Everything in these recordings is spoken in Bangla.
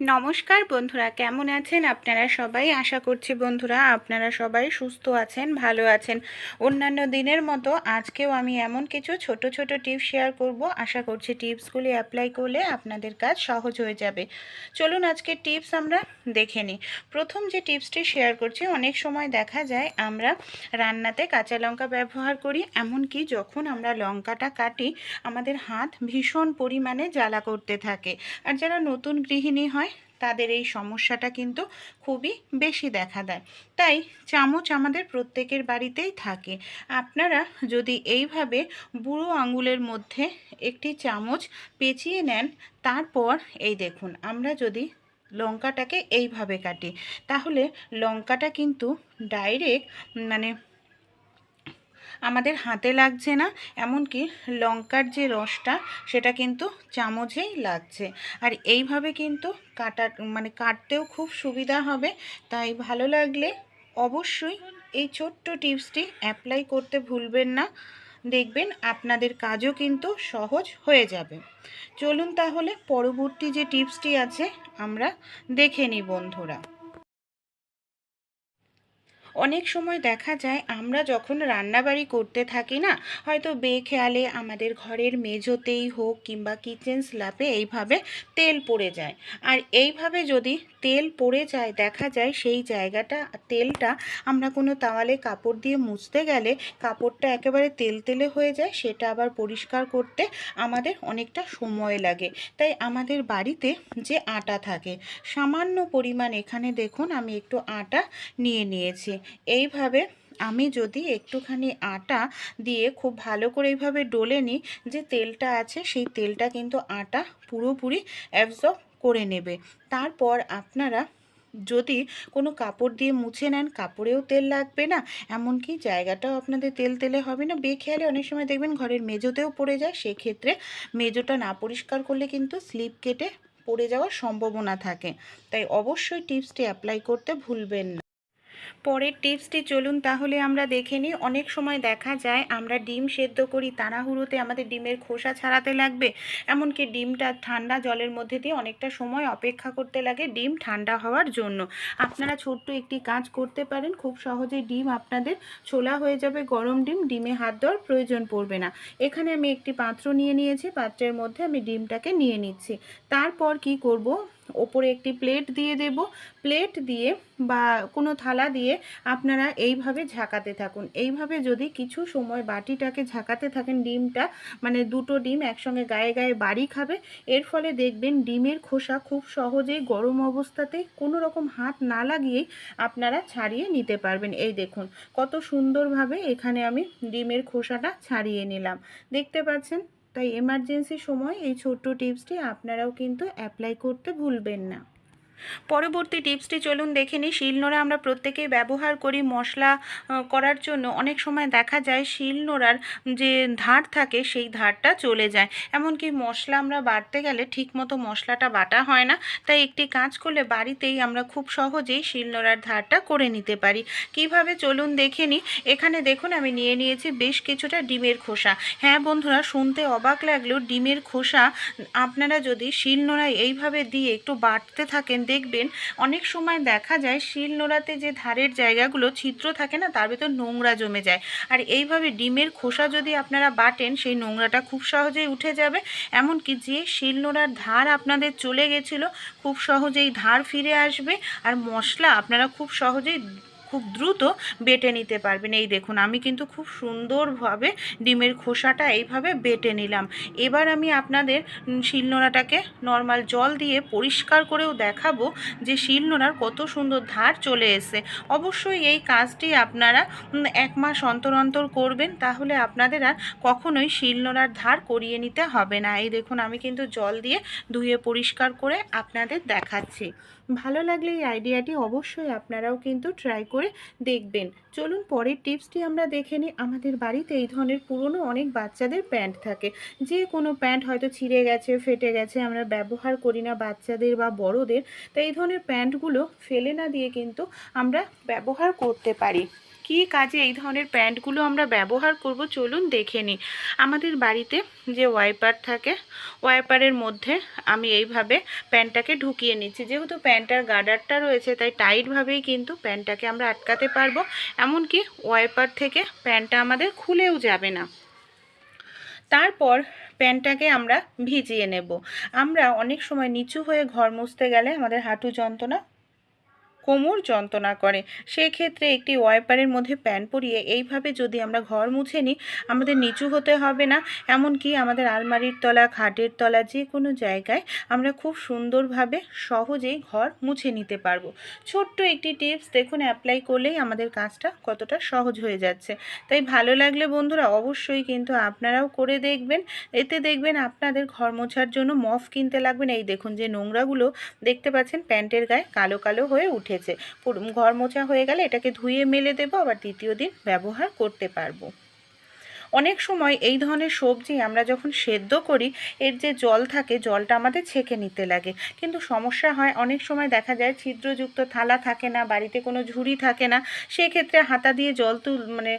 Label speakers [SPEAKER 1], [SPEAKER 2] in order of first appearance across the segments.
[SPEAKER 1] নমস্কার বন্ধুরা, কেমন আছেন আপনারা সবাই? আশা করছি বন্ধুরা আপনারা সবাই সুস্থ আছেন, ভালো আছেন। অন্যান্য দিনের মতো আজকেও আমি এমন কিছু ছোট ছোট টিপস শেয়ার করব। আশা করছি টিপসগুলি অ্যাপ্লাই করলে আপনাদের কাজ সহজ হয়ে যাবে। চলুন আজকে টিপস আমরা দেখে নিই। প্রথম যে টিপসটি শেয়ার করছি, অনেক সময় দেখা যায় আমরা রান্নাতে কাঁচা লঙ্কা ব্যবহার করি, এমনকি যখন আমরা লঙ্কাটা কাটি, আমাদের হাত ভীষণ পরিমাণে জ্বালা করতে থাকে। আর যারা নতুন গৃহিণী হয় তাদের এই সমস্যাটা কিন্তু খুবই বেশি দেখা দেয়। তাই চামচ আমাদের প্রত্যেকের বাড়িতেই থাকে। আপনারা যদি এইভাবে বুড়ো আঙুলের মধ্যে একটি চামচ পেঁচিয়ে নেন, তারপর এই দেখুন, আমরা যদি লঙ্কাটাকে এইভাবে কাটি, তাহলে লঙ্কাটা কিন্তু ডাইরেক্ট মানে আমাদের হাতে লাগছে না, এমনকি লঙ্কার যে রসটা, সেটা কিন্তু চামচেই লাগছে। আর এইভাবে কিন্তু কাটা মানে কাটতেও খুব সুবিধা হবে, তাই ভালো লাগলে অবশ্যই এই ছোট্ট টিপসটি অ্যাপ্লাই করতে ভুলবেন না। দেখবেন আপনাদের কাজও কিন্তু সহজ হয়ে যাবে। চলুন তাহলে পরবর্তী যে টিপসটি আছে, আমরা দেখে নিই বন্ধুরা। অনেক সময় দেখা যায় আমরা যখন রান্নাবাড়ি করতে থাকি না, হয়তো বেখেয়ালে আমাদের ঘরের মেঝোতেই হোক কিংবা কিচেন স্ল্যাপে এইভাবে তেল পড়ে যায়। আর এইভাবে যদি তেল পড়ে যায়, দেখা যায় সেই জায়গাটা, তেলটা আমরা কোনো তাওয়ালে কাপড় দিয়ে মুছতে গেলে কাপড়টা একেবারে তেল তেলে হয়ে যায়, সেটা আবার পরিষ্কার করতে আমাদের অনেকটা সময় লাগে। তাই আমাদের বাড়িতে যে আটা থাকে, সামান্য পরিমাণ এখানে দেখুন, আমি একটু আটা নিয়ে নিয়েছি। এইভাবে আমি যদি একটুখানি আটা দিয়ে খুব ভালো করে এইভাবে ডলে নিই যে তেলটা আছে, সেই তেলটা কিন্তু আটা পুরোপুরি অ্যাবজর্ব করে নেবে। তারপর আপনারা যদি কোনো কাপড় দিয়ে মুছে নেন, কাপড়েও তেল লাগবে না, এমনকি জায়গাটাও আপনাদের তেল তেলে হবে না। বেখেয়ালে অনেক সময় দেখবেন ঘরের মেজোতেও পড়ে যায়, সেক্ষেত্রে মেজোটা না পরিষ্কার করলে কিন্তু স্লিপ কেটে পড়ে যাওয়ার সম্ভাবনা থাকে। তাই অবশ্যই টিপসটি অ্যাপ্লাই করতে ভুলবেন না। পরের টিপসটি চলুন তাহলে আমরা দেখে নিই। অনেক সময় দেখা যায় আমরা ডিম সেদ্ধ করি, তাড়াহুড়োতে আমাদের ডিমের খোসা ছাড়াতে লাগবে, এমনকি ডিমটা ঠান্ডা জলের মধ্যে দিয়ে অনেকটা সময় অপেক্ষা করতে লাগে ডিম ঠান্ডা হওয়ার জন্য। আপনারা ছোট্ট একটি কাজ করতে পারেন, খুব সহজে ডিম আপনাদের ছোলা হয়ে যাবে, গরম ডিম, ডিমে হাত দেওয়ার প্রয়োজন পড়বে না। এখানে আমি একটি পাত্র নিয়ে নিয়েছি, পাত্রের মধ্যে আমি ডিমটাকে নিয়ে নিচ্ছি। তারপর কি করব? ওপরে একটি প্লেট দিয়ে দেব। প্লেট দিয়ে বা কোনো থালা দিয়ে আপনারা এইভাবে ঝাঁকাতে থাকুন। এইভাবে যদি কিছু সময় বাটিটাকে ঝাঁকাতে থাকেন ডিমটা মানে দুটো ডিম একসঙ্গে গায়ে গায়ে বাড়ি খাবে, এর ফলে দেখবেন ডিমের খোসা খুব সহজেই গরম অবস্থাতে কোনো রকম হাত না লাগিয়েই আপনারা ছাড়িয়ে নিতে পারবেন। এই দেখুন, কত সুন্দরভাবে এখানে আমি ডিমের খোসাটা ছাড়িয়ে নিলাম। দেখতে পাচ্ছেন? তাই এমার্জেন্সি সময় এই ছোট্ট টিপসটি আপনারাও কিন্তু অ্যাপ্লাই করতে ভুলবেন না। পরবর্তী টিপসটি চলুন দেখে নিই। শিলনোড়া আমরা প্রত্যেকেই ব্যবহার করি মশলা করার জন্য। অনেক সময় দেখা যায় শিলনোড়ার যে ধার থাকে, সেই ধারটা চলে যায়। এমনকি মশলা আমরা বাটতে গেলে ঠিকমতো মশলাটা বাটা হয় না। তাই একটি কাজ করলে বাড়িতেই আমরা খুব সহজেই শিলনোড়ার ধারটা করে নিতে পারি। কীভাবে? চলুন দেখে নিই। এখানে দেখুন, আমি নিয়ে নিয়েছি বেশ কিছুটা ডিমের খোসা। হ্যাঁ বন্ধুরা, শুনতে অবাক লাগলেও ডিমের খোসা আপনারা যদি শিলনোড়ায় এইভাবে দিয়ে একটু বাটতে থাকেন দেখবেন, অনেক সময় দেখা যায় শিল নোড়াতে যে ধারের জায়গাগুলো ছিদ্র থাকে না, তার ভেতর নোংরা জমে যায়। আর এইভাবে ডিমের খোসা যদি আপনারা বাটেন, সেই নোংরাটা খুব সহজেই উঠে যাবে। এমনকি যে শিল নোড়ার ধার আপনাদের চলে গেছিল, খুব সহজেই ধার ফিরে আসবে। আর মশলা আপনারা খুব সহজেই খুব দ্রুত বেটে নিতে পারবেন। এই দেখুন, আমি কিন্তু খুব সুন্দরভাবে ডিমের খোসাটা এইভাবে বেটে নিলাম। এবার আমি আপনাদের শিলনোড়াটাকে নর্মাল জল দিয়ে পরিষ্কার করেও দেখাবো যে শিলনোড়ার কত সুন্দর ধার চলে এসে অবশ্যই এই কাজটি আপনারা এক মাস অন্তর অন্তর করবেন, তাহলে আপনাদের আর কখনোই শিলনোড়ার ধার করিয়ে নিতে হবে না। এই দেখুন, আমি কিন্তু জল দিয়ে ধুয়ে পরিষ্কার করে আপনাদের দেখাচ্ছি। ভালো লাগলে এই আইডিয়াটি অবশ্যই আপনারাও কিন্তু ট্রাই করে দেখবেন। চলুন পরের টিপসটি আমরা দেখে নিই। আমাদের বাড়িতে এই ধরনের পুরনো অনেক বাচ্চাদের প্যান্ট থাকে। যে কোনো প্যান্ট হয়তো ছিঁড়ে গেছে, ফেটে গেছে, আমরা ব্যবহার করি না বাচ্চাদের বা বড়দের। তো এই ধরনের প্যান্টগুলো ফেলে না দিয়ে কিন্তু আমরা ব্যবহার করতে পারি। কী কাজে এই ধরনের প্যান্টগুলো আমরা ব্যবহার করব? চলুন দেখে নিই। আমাদের বাড়িতে যে ওয়াইপার থাকে, ওয়াইপারের মধ্যে আমি এইভাবে প্যান্টটাকে ঢুকিয়ে নিচ্ছি। যেহেতু প্যান্টটার গার্ডারটা রয়েছে, তাই টাইটভাবেই কিন্তু প্যান্টটাকে আমরা আটকাতে পারব। এমনকি ওয়াইপার থেকে প্যান্টটা আমাদের খুলেও যাবে না। তারপর প্যান্টটাকে আমরা ভিজিয়ে নেব। আমরা অনেক সময় নিচু হয়ে ঘর মুছতে গেলে আমাদের হাঁটু যন্ত্রণা কোমর যন্ত্রণা করে। সেক্ষেত্রে একটি ওয়াইপারের মধ্যে প্যান পরিয়ে এইভাবে যদি আমরা ঘর মুছে নিই, আমাদের নিচু হতে হবে না। এমনকি আমাদের আলমারির তলা, খাটের তলা যে কোনো জায়গায় আমরা খুব সুন্দরভাবে সহজেই ঘর মুছে নিতে পারব। ছোট্ট একটি টিপস, দেখুন, অ্যাপ্লাই করলেই আমাদের কাজটা কতটা সহজ হয়ে যাচ্ছে। তাই ভালো লাগলে বন্ধুরা অবশ্যই কিন্তু আপনারাও করে দেখবেন। এতে দেখবেন আপনাদের ঘর মোছার জন্য মফ কিনতে লাগবে না এই দেখুন যে নোংরাগুলো দেখতে পাচ্ছেন, প্যান্টের গায়ে কালো কালো হয়ে উঠেছে পুরো ঘর মোছা হয়ে গেলে এটাকে ধুয়ে মেলে দেবো, আবার দ্বিতীয় দিন ব্যবহার করতে পারব। অনেক সময় এই ধরনের সবজি আমরা যখন সেদ্ধ করি, এর যে জল থাকে, জলটা আমাদের ছেঁকে নিতে লাগে। কিন্তু সমস্যা হয়, অনেক সময় দেখা যায় ছিদ্রযুক্ত থালা থাকে না, বাড়িতে কোনো ঝুড়ি থাকে না, সেক্ষেত্রে হাতা দিয়ে জল তুল মানে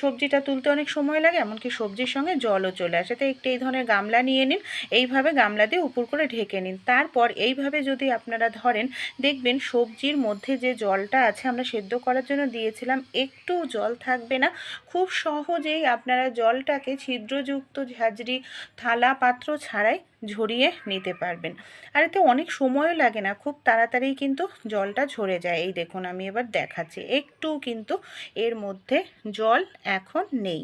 [SPEAKER 1] সবজিটা তুলতে অনেক সময় লাগে, এমনকি সবজির সঙ্গে জলও চলে আসে। তো একটু এই ধরনের গামলা নিয়ে নিন, এইভাবে গামলা দিয়ে উপর করে ঢেকে নিন। তারপর এইভাবে যদি আপনারা ধরেন, দেখবেন সবজির মধ্যে যে জলটা আছে, আমরা সেদ্ধ করার জন্য দিয়েছিলাম, একটু জল থাকবে না। খুব সহজেই আপনারা জলটাকে ছিদ্রযুক্ত ঝাঁঝরি থালা পাত্র ছাড়াই ঝরিয়ে নিতে পারবেন। আর এতে অনেক সময়ও লাগে না, খুব তাড়াতাড়ি কিন্তু জলটা ঝরে যায়। এই দেখুন, আমি এবার দেখাচ্ছি। একটু কিন্তু এর মধ্যে জল এখন নেই।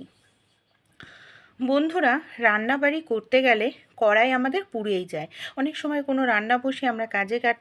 [SPEAKER 1] বন্ধুরা, রান্নাবাড়ি করতে গেলে কড়াই আমাদের পুড়েই যায়। অনেক সময় কোনো রান্না বসে আমরা কাজে কাট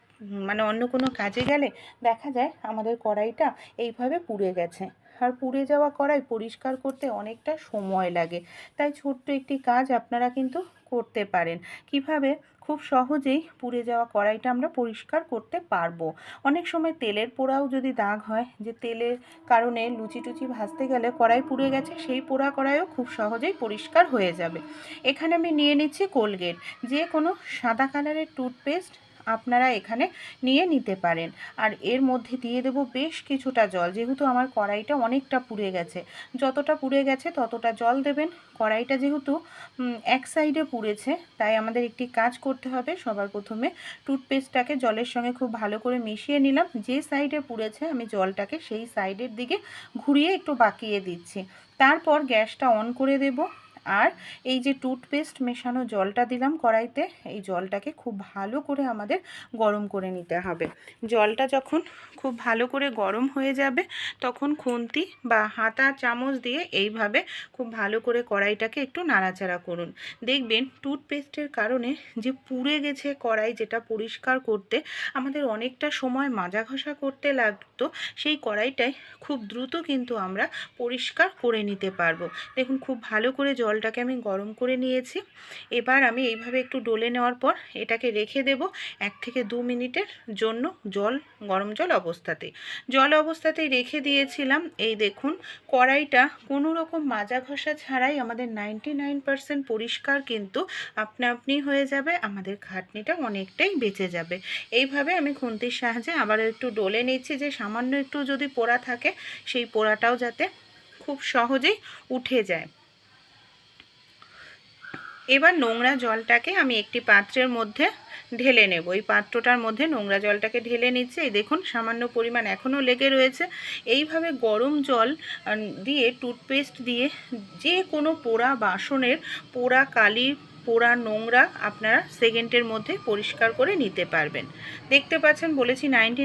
[SPEAKER 1] মানে অন্য কোনো কাজে গেলে দেখা যায় আমাদের কড়াইটা এইভাবে পুড়ে গেছে। আর পুড়ে যাওয়া কড়াই পরিষ্কার করতে অনেকটা সময় লাগে। তাই ছোট্ট একটি কাজ আপনারা কিন্তু করতে পারেন। কীভাবে? খুব সহজেই পুড়ে যাওয়া কড়াইটা আমরা পরিষ্কার করতে পারব। অনেক সময় তেলের পোড়াও যদি দাগ হয়, যে তেলের কারণে লুচি টুচি ভাজতে গেলে কড়াই পুড়ে গেছে, সেই পোড়া কড়াইও খুব সহজেই পরিষ্কার হয়ে যাবে। এখানে আমি নিয়ে নিচ্ছি কোলগেট। যে কোনো সাদা কালারের টুথপেস্ট আপনারা এখানে নিয়ে নিতে পারেন। আর এর মধ্যে দিয়ে দেব বেশ কিছুটা জল। যেহেতু আমার কড়াইটা অনেকটা পুড়ে গেছে। যতটা পুড়ে গেছে ততটা জল দেবেন। কড়াইটা যেহেতু এক সাইডে পুড়েছে, তাই আমাদের একটি কাজ করতে হবে। সবার প্রথমে টুথপেস্টটাকে জলের সঙ্গে খুব ভালো করে মিশিয়ে নিলাম। যে সাইডে পুড়েছে আমি জলটাকে সেই সাইডের দিকে ঘুরিয়ে একটু বাকিয়ে দিচ্ছি। তারপর গ্যাসটা অন করে দেব। আর এই যে টুথপেস্ট মেশানো জলটা দিলাম কড়াইতে, এই জলটাকে খুব ভালো করে আমাদের গরম করে নিতে হবে। জলটা যখন খুব ভালো করে গরম হয়ে যাবে, তখন খুন্তি বা হাতা চামচ দিয়ে এইভাবে খুব ভালো করে কড়াইটাকে একটু নাড়াচাড়া করুন। দেখবেন টুথপেস্টের কারণে যে পুড়ে গেছে কড়াই যেটা পরিষ্কার করতে, আমাদের অনেকটা সময় মাজা ঘষা করতে লাগতো, সেই কড়াইটাই খুব দ্রুত কিন্তু আমরা পরিষ্কার করে নিতে পারব। দেখুন খুব ভালো করে জলটাকে আমি গরম করে নিয়েছি। এবার আমি এইভাবে একটু ডলে নেওয়ার পর এটাকে রেখে দেব এক থেকে দু মিনিটের জন্য জল, গরম জল অবস্থাতে জল অবস্থাতেই রেখে দিয়েছিলাম। এই দেখুন, কড়াইটা কোনো রকম মাজা ঘষা ছাড়াই আমাদের নাইনটি পরিষ্কার কিন্তু আপনা আপনি হয়ে যাবে, আমাদের খাটনিটা অনেকটাই বেঁচে যাবে। এইভাবে আমি খুন্তির সাহায্যে আবার একটু ডলে নিচ্ছি যে সামান্য একটু যদি পোড়া থাকে, সেই পোড়াটাও যাতে খুব সহজেই উঠে যায়। এবার নোংরা জলটাকে আমি একটি পাত্রের মধ্যে ঢেলে নেব। এই পাত্রটার মধ্যে নোংরা জলটাকে ঢেলে নিচ্ছে। এই দেখুন, সামান্য পরিমাণ এখনও লেগে রয়েছে। এইভাবে গরম জল দিয়ে টুথপেস্ট দিয়ে যে কোনো পোড়া বাসনের, পোড়া কালি পোড়া নোংরা আপনারা সেকেন্ডের মধ্যে পরিষ্কার করে নিতে পারবেন। দেখতে পাচ্ছেন, বলেছি নাইনটি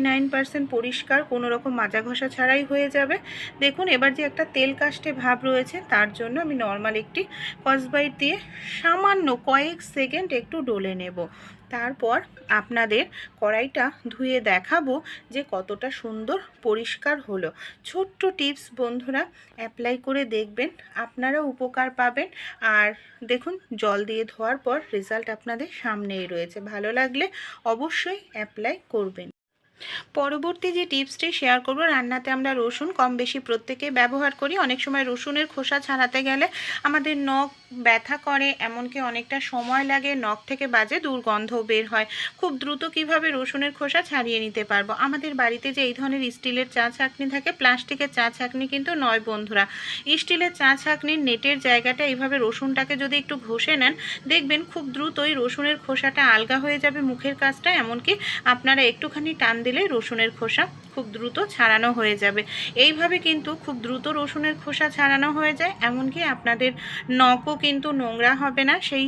[SPEAKER 1] পরিষ্কার, কোনো রকম মাজা ঘষা ছাড়াই হয়ে যাবে। দেখুন, এবার যে একটা তেল কাস্টে ভাব রয়েছে, তার জন্য আমি নর্মাল একটি কসবাইট দিয়ে সামান্য কয়েক সেকেন্ড একটু ডলে নেব। তারপর আপনাদের কড়াইটা ধুয়ে দেখাবো যে কতটা সুন্দর পরিষ্কার হলো। ছোট্ট টিপস বন্ধুরা অ্যাপ্লাই করে দেখবেন আপনারা উপকার পাবেন। আর দেখুন, জল দিয়ে ধোয়ার পর রেজাল্ট আপনাদের সামনেই রয়েছে। ভালো লাগলে অবশ্যই অ্যাপ্লাই করবেন। পরবর্তী যে টিপসটি শেয়ার করব, রান্নাতে আমরা রসুন কম বেশি প্রত্যেকেই ব্যবহার করি। অনেক সময় রসুনের খোসা ছাড়াতে গেলে আমাদের নখ ব্যথা করে, এমনকি অনেকটা সময় লাগে, নখ থেকে বাজে দুর্গন্ধ বের হয়। খুব দ্রুত কীভাবে রসুনের খোসা ছাড়িয়ে নিতে পারব? আমাদের বাড়িতে যে এই ধরনের স্টিলের চা ছাঁকনি থাকে, প্লাস্টিকের চা ছাঁকনি কিন্তু নয় বন্ধুরা। স্টিলের চা ছাঁকনির নেটের জায়গাটা এইভাবে রসুনটাকে যদি একটু ঘষে নেন, দেখবেন খুব দ্রুতই রসুনের খোসাটা আলগা হয়ে যাবে মুখের কাজটা, এমনকি আপনারা একটুখানি টান দিলে রসুনের খোসা খুব দ্রুত ছাড়ানো হয়ে যাবে। এইভাবে কিন্তু খুব দ্রুত রসুনের খোসা ছাড়ানো হয়ে যায়, এমনকি আপনাদের নখও কিন্তু নোংরা হবে না, সেই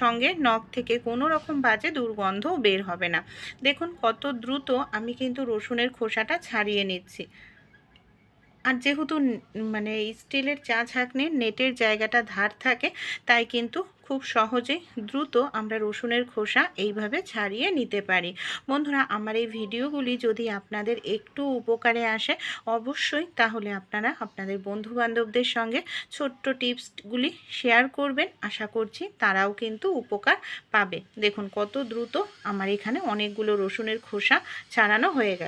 [SPEAKER 1] সঙ্গে নখ থেকে কোনো রকম বাজে দুর্গন্ধও বের হবে না। দেখুন কত দ্রুত আমি কিন্তু রসুনের খোসাটা ছাড়িয়ে নিচ্ছি। আর যেহেতু মানে স্টিলের চা ছাঁকনির নেটের জায়গাটা ধার থাকে, তাই কিন্তু খুব সহজেই দ্রুত আমরা রসুনের খোসা এইভাবে ছাড়িয়ে নিতে পারি। বন্ধুরা, আমার এই ভিডিওগুলি যদি আপনাদের একটু উপকারে আসে, অবশ্যই তাহলে আপনারা আপনাদের বন্ধু বান্ধবদের সঙ্গে ছোট্ট টিপসগুলি শেয়ার করবেন। আশা করছি তারাও কিন্তু উপকার পাবে। দেখুন, কত দ্রুত আমার এখানে অনেকগুলো রসুনের খোসা ছাড়ানো হয়ে গেছে।